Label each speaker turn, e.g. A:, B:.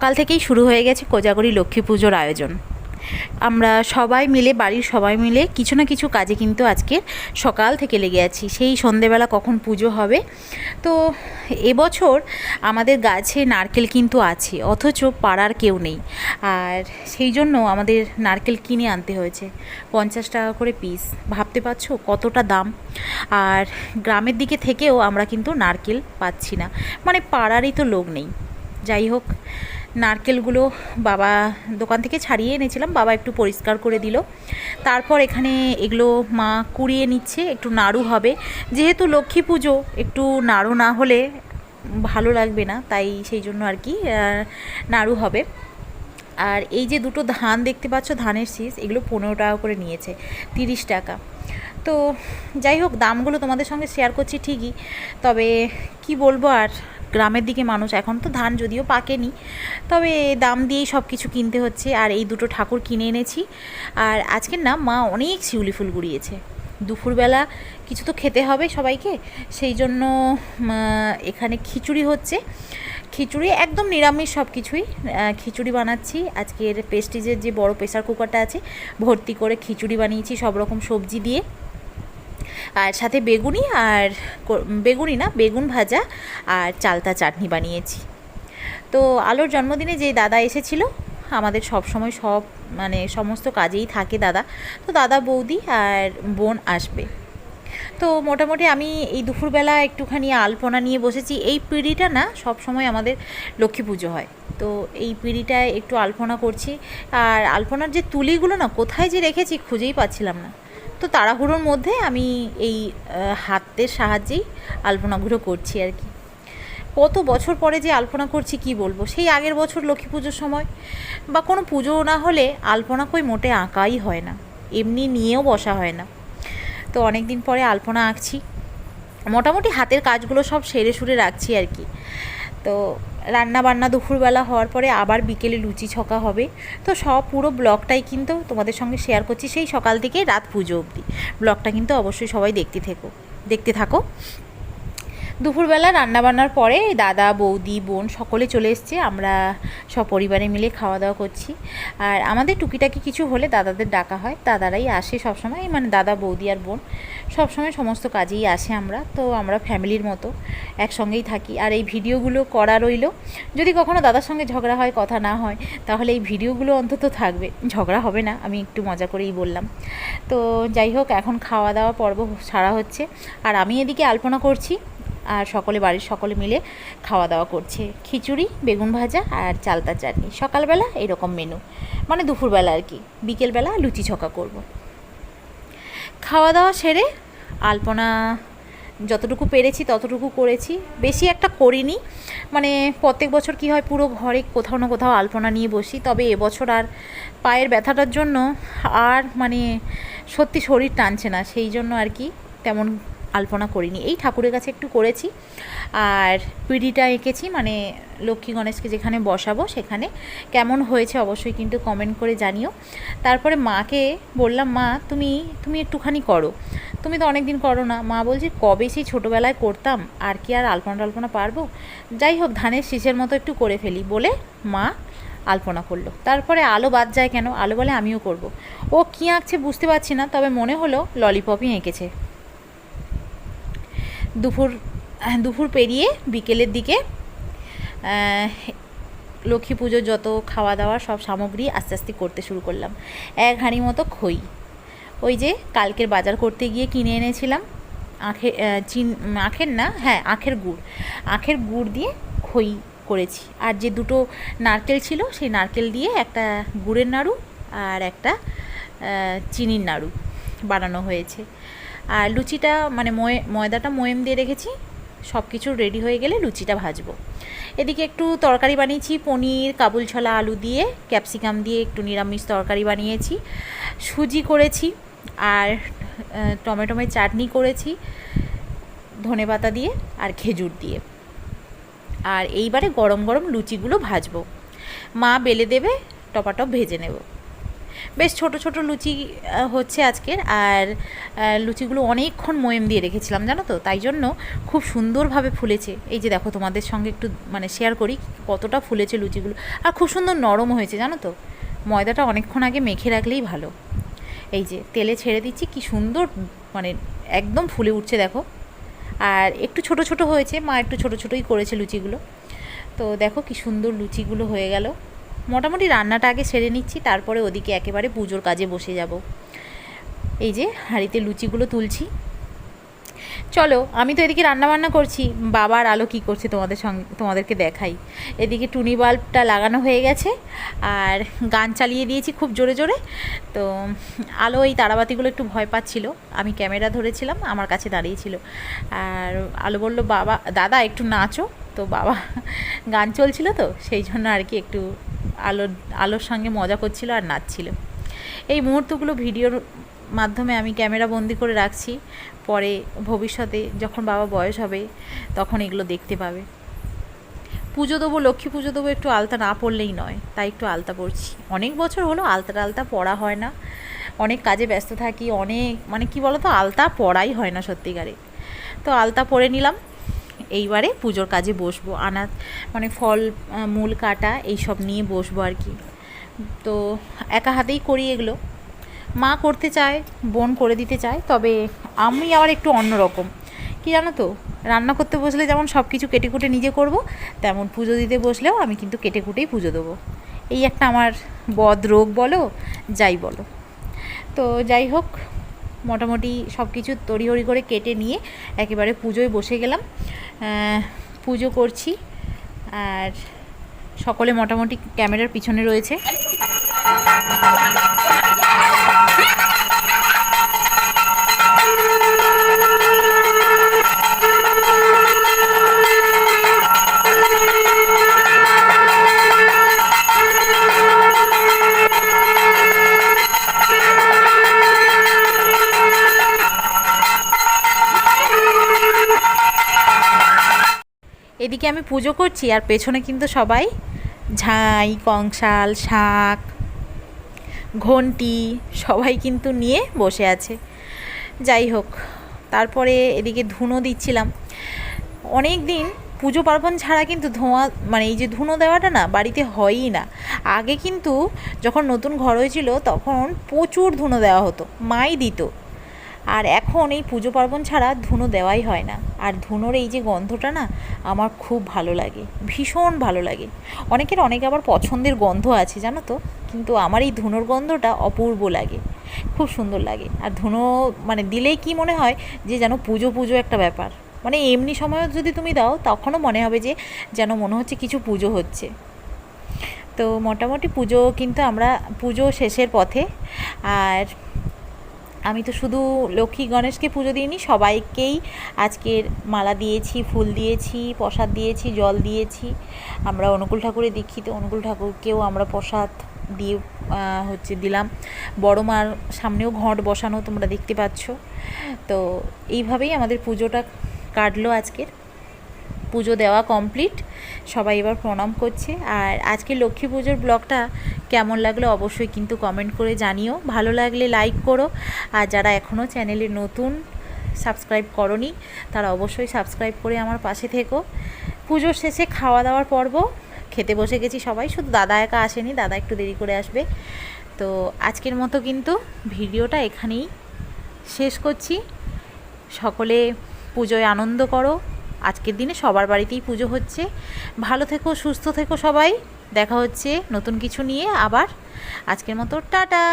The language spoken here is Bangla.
A: সকাল থেকেই শুরু হয়ে গেছে কোজাগরি লক্ষ্মী পুজোর আয়োজন। আমরা সবাই মিলে, বাড়ির সবাই মিলে কিছু না কিছু কাজে কিন্তু আজকে সকাল থেকে লেগে আছি। সেই সন্ধেবেলা কখন পুজো হবে? তো এবছর আমাদের গাছে নারকেল কিন্তু আছে, অথচ পাড়ার কেউ নেই। আর সেই জন্য আমাদের নারকেল কিনে আনতে হয়েছে, পঞ্চাশ টাকা করে পিস ভাবতে পারছ কতটা দাম? আর গ্রামের দিকে থেকেও আমরা কিন্তু নারকেল পাচ্ছি না। মানে পাড়ারই তো লোক নেই। যাই হোক নারকেলগুলো বাবা দোকান থেকে ছাড়িয়ে এনেছিলাম, বাবা একটু পরিষ্কার করে দিল। তারপর এখানে এগুলো মা কুড়িয়ে নিচ্ছে, একটু নাড়ু হবে। যেহেতু লক্ষ্মী পুজো, একটু নাড়ু না হলে ভালো লাগবে না, তাই সেই জন্য আর কি নাড়ু হবে। আর এই যে দুটো ধান দেখতে পাচ্ছ, ধানের শীষ, এগুলো পনেরো টাকা করে নিয়েছে, তিরিশ টাকা। তো যাই হোক, দামগুলো তোমাদের সঙ্গে শেয়ার করছি ঠিকই। তবে কি বলব আর, গ্রামের দিকে মানুষ এখন তো ধান যদিও পাকেনি, তবে দাম দিয়েই সব কিছু কিনতে হচ্ছে আর এই দুটো ঠাকুর কিনে এনেছি। আর আজকের না মা অনেক শিউলি ফুল গুড়িয়েছে। দুপুরবেলা কিছু তো খেতে হবে সবাইকে, সেই জন্য এখানে খিচুড়ি হচ্ছে। খিচুড়ি একদম নিরামিষ সব কিছুই খিচুড়ি বানাচ্ছি। আজকের পেস্টিজের যে বড় প্রেসার কুকারটা আছে, ভর্তি করে খিচুড়ি বানিয়েছি সব রকম সবজি দিয়ে। আর সাথে বেগুনি আর বেগুনি না, বেগুন ভাজা আর চালতা চাটনি বানিয়েছি। তো আলোর জন্মদিনে যে দাদা এসেছিল, আমাদের সব সময় সব মানে সমস্ত কাজেই থাকে দাদা। তো দাদা বৌদি আর বোন আসবে। তো মোটামুটি আমি এই দুপুরবেলা একটুখানি আলপনা নিয়ে বসেছি। এই পিঁড়িটা না সব সময় আমাদের লক্ষ্মী পুজো হয়। তো এই পিঁড়িটায় একটু আলপনা করছি। আর আলপনার যে তুলিগুলো না, কোথায় যে রেখেছি খুঁজেই পাচ্ছিলাম না। তো তাড়াহুড়োর মধ্যে আমি এই হাতের সাহায্যেই আলপনাগুলো করছি আর কি। কত বছর পরে যে আলপনা করছি কি বলব? সেই আগের বছর লক্ষ্মী পুজোর সময় বা কোনো পুজো না হলে আলপনা কই মোটে আঁকাই হয় না, এমনি নিয়েও বসা হয় না। তো অনেক দিন পরে আলপনা আঁকছি। মোটামুটি হাতের কাজগুলো সব সেরে সুরে রাখছি আর কি। তো রান্না বান্না দুপুরবেলা হওয়ার পরে আবার বিকেলে লুচি ছকা হবে। তো সব পুরো ব্লগটাই কিন্তু তোমাদের সঙ্গে শেয়ার করছি সেই সকাল থেকে রাত পুজো অবধি। ব্লগটা কিন্তু অবশ্যই সবাই দেখতে থেকো, দেখতে থাকো। দুপুরবেলা রান্নাবান্নার পরে দাদা, বৌদি, বোন সকলে চলে এসছে। আমরা সব পরিবারে মিলে খাওয়া দাওয়া করছি। আর আমাদের টুকিটাকি কিছু হলে দাদাদের ডাকা হয়। দাদারাই আসে সবসময়। মানে দাদা, বৌদি আর বোন। সবসময় সমস্ত কাজেই আসে আমরা, তো আমরা ফ্যামিলির মতো একসঙ্গেই থাকি। আর এই ভিডিওগুলো করা রইল, যদি কখনো দাদার সঙ্গে ঝগড়া হয়, কথা না হয়, তাহলে এই ভিডিওগুলো অন্তত থাকবে। ঝগড়া হবে না, আমি একটু মজা করেই বললাম। তো যাই হোক, এখন খাওয়া দাওয়া পর্ব সারা হচ্ছে। আর আমি এদিকে আলপনা করছি, আর সকলে বাড়ির সকলে মিলে খাওয়া দাওয়া করছে। খিচুড়ি, বেগুন ভাজা আর চালতা চাটনি। সকালবেলা এরকম মেনু মানে দুপুরবেলা আর কি। বিকেলবেলা লুচি ছকা করব। খাওয়া দাওয়া সেরে আলপনা যতটুকু পেরেছি, ততটুকু করেছি। বেশি একটা করিনি। মানে প্রত্যেক বছর কি হয়, পুরো ঘরে কোথাও না কোথাও আলপনা নিয়ে বসি। তবে এবছর আর পায়ের ব্যথাটার জন্য আর মানে সত্যি শরীর টানছে না। সেই জন্য আর কি তেমন আলপনা করিনি। এই ঠাকুরের কাছে একটু করেছি। আর পিঁড়িটা এঁকেছি মানে লক্ষ্মী গণেশকে যেখানে বসাবো সেখানে। কেমন হয়েছে অবশ্যই কিন্তু কমেন্ট করে জানিও। তারপরে মাকে বললাম, মা, তুমি তুমি একটুখানি করো। তুমি তো অনেক দিন করো না। মা বলছে, কবে সেই ছোটোবেলায় করতাম? আর কি আর আলপনা টালপনা পারব? যাই হোক, ধানের শীষের মতো একটু করে ফেলি বলে মা আলপনা করল। তারপরে আলো বাদ যায় কেন? আলো বলে আমিও করব। ও কী আঁকছে বুঝতে পারছি না, তবে মনে হলো ললিপপই এঁকেছে। দুপুর দুপুর পেরিয়ে বিকেলের দিকে লক্ষ্মী পুজোর যত খাওয়া দাওয়া সব সামগ্রী আস্তে আস্তে করতে শুরু করলাম। এক হাঁড়ি মতো খই। ওই যে কালকের বাজার করতে গিয়ে কিনে এনেছিলাম। আহ, চিন আখের না হ্যাঁ আখের গুড়। আখের গুড় দিয়ে খই করেছি। আর যে দুটো নারকেল ছিল সেই নারকেল দিয়ে একটা গুড়ের নাড়ু আর একটা চিনির নাড়ু বানানো হয়েছে। আর লুচিটা মানে ময়, ময়দাটা ময়েম দিয়ে রেখেছি। সব কিছু রেডি হয়ে গেলে লুচিটা ভাজবো। এদিকে একটু তরকারি বানিয়েছি, পনির, কাবুল ছোলা, আলু দিয়ে, ক্যাপসিকাম দিয়ে একটু নিরামিষ তরকারি বানিয়েছি, সুজি করেছি আর টমেটোমের চাটনি করেছি, ধনে পাতা দিয়ে আর খেজুর দিয়ে। আর এইবারে গরম গরম লুচিগুলো ভাজবো। মা বেলে দেবে, টপাটপ ভেজে নেব। বেশ ছোট ছোট লুচি হচ্ছে আজকের। আর লুচিগুলো অনেকক্ষণ ময়েম দিয়ে রেখেছিলাম, জানো তো? তাই জন্য খুব সুন্দরভাবে ফুলেছে। এই যে দেখো, তোমাদের সঙ্গে একটু মানে শেয়ার করি কতটা ফুলেছে লুচিগুলো। আর খুব সুন্দর নরম হয়েছে, জানো তো? ময়দাটা অনেকক্ষণ আগে মেখে রাখলেই ভালো। এই যে, তেলে ছেড়ে দিচ্ছি, কি সুন্দর মানে একদম ফুলে উঠছে, দেখো। আর একটু ছোট ছোট হয়েছে, মা একটু ছোট ছোটই করেছে লুচিগুলো। তো দেখো, কি সুন্দর লুচিগুলো হয়ে গেল। মোটামুটি রান্নাটা আগে সেরে নিচ্ছি, তারপরে ওদিকে একেবারে পুজোর কাজে বসে যাব। এই যে হাঁড়িতে লুচিগুলো তুলছি। চলো, আমি তো এদিকে রান্না বান্না করছি বাবার আলো কি করছে তোমাদের সঙ্গে, তোমাদেরকে দেখাই। এদিকে টুনি বাল্বটা লাগানো হয়ে গেছে, আর গান চালিয়ে দিয়েছি খুব জোরে জোরে। তো আলো এই তারাবাতিগুলো একটু ভয় পাচ্ছিল, আমি ক্যামেরা ধরেছিলাম, আমার কাছে দাঁড়িয়েছিল। আর আলো বলল, বাবা, দাদা, একটু নাচো। তো বাবা গান চলছিল তো, সেই জন্য আর কি একটু আলো, আলোর সঙ্গে মজা করছিল আর নাচছিল। এই মুহূর্তগুলো ভিডিওর মাধ্যমে আমি ক্যামেরা বন্দি করে রাখছি। পরে ভবিষ্যতে যখন বাবা বয়স হবে, তখন এগুলো দেখতে পাবে। পুজো দেবো, লক্ষ্মী পুজো দেবো একটু আলতা না পড়লেই নয়, তাই একটু আলতা পড়ছি। অনেক বছর হলো আলতা টালতা পড়া হয় না। অনেক কাজে ব্যস্ত থাকি, অনেক মানে কি বলতো, আলতা পড়াই হয় না সত্যিকারে। তো আলতা পরে নিলাম এইবারে পুজোর কাজে বসবো আনা মানে ফল মূল, কাটা এইসব নিয়ে বসবো আর কি। তো একা হাতেই করি এগুলো। মা করতে চায়, বোন করে দিতে চায়, তবে আমি আবার একটু অন্যরকম কি জানো তো, রান্না করতে বসলে যেমন সব কিছু কেটে কুটে নিজে করব, তেমন পুজো দিতে বসলেও আমি কিন্তু কেটে কুটেই পুজো দেবো। এই একটা আমার বদ রোগ বলো, যাই বলো। তো যাই হোক মোটামুটি সব কিছু তড়িহড়ি করে কেটে নিয়ে একেবারে পুজোয় বসে গেলাম। পুজো করছি আর সকলে মোটামুটি ক্যামেরার পিছনে রয়েছে। এদিকে আমি পুজো করছি আর পেছনে কিন্তু সবাই ঝাঁই, কংসাল, শাক, ঘন্টি সবাই কিন্তু নিয়ে বসে আছে। যাই হোক, তারপরে এদিকে ধুনো দিচ্ছিলাম। অনেক দিন পুজো পার্বণ ছাড়া কিন্তু ধোঁয়া মানে এই যে ধুনো দেওয়াটা না বাড়িতে হয়ই না। আগে কিন্তু যখন নতুন ঘর হয়েছিল তখন প্রচুর ধুনো দেওয়া হতো, মাই দিত। আর এখন এই পুজো পার্বণ ছাড়া ধুনো দেওয়াই হয় না। আর ধুনোর এই যে গন্ধটা না, আমার খুব ভালো লাগে, ভীষণ ভালো লাগে। অনেকের অনেক আবার পছন্দের গন্ধ আছে, জানো তো? কিন্তু আমার এই ধুনোর গন্ধটা অপূর্ব লাগে, খুব সুন্দর লাগে। আর ধুনো মানে দিলেই কি মনে হয় যে যেন পুজো পুজো একটা ব্যাপার। মানে এমনি সময়ও যদি তুমি দাও, তখনও মনে হবে যে যেন মনে হচ্ছে কিছু পুজো হচ্ছে। তো মোটামুটি পুজো কিন্তু আমরা পুজো শেষের পথে, আর আমি তো শুধু লক্ষ্মী গণেশকে পুজো দিইনি, সবাইকেই আজকের মালা দিয়েছি, ফুল দিয়েছি, প্রসাদ দিয়েছি, জল দিয়েছি। আমরা অনুকূল ঠাকুরের দীক্ষিত, অনুকূল ঠাকুরকেও আমরা প্রসাদ দিয়ে হচ্ছে দিলাম। বড় মার সামনেও ঘট বসানো তোমরা দেখতে পাচ্ছ। তো এইভাবেই আমাদের পুজোটা কাটলো আজকের। পুজো দেওয়া কমপ্লিট। সবাই এবার প্রণাম করছে। আর আজকে লক্ষ্মী পুজোর ব্লগটা কেমন লাগল অবশ্যই কিন্তু কমেন্ট করে জানিও। ভালো লাগলে লাইক করো। আর যারা এখনও চ্যানেলে নতুন সাবস্ক্রাইব করনি, তারা অবশ্যই সাবস্ক্রাইব করে আমার পাশে থেকো। পুজোর শেষে খাওয়া দাওয়ার পর্ব, খেতে বসে গেছি সবাই। শুধু দাদা একা আসেনি, দাদা একটু দেরি করে আসবে। তো আজকের মতো কিন্তু ভিডিওটা এখানেই শেষ করছি। সকলে পুজোয় আনন্দ করো। আজকের দিনে সবার বাড়িতেই পুজো হচ্ছে। ভালো থেকো, সুস্থ থেকো সবাই। দেখা হচ্ছে নতুন কিছু নিয়ে আবার। আজকের মতো টাটা।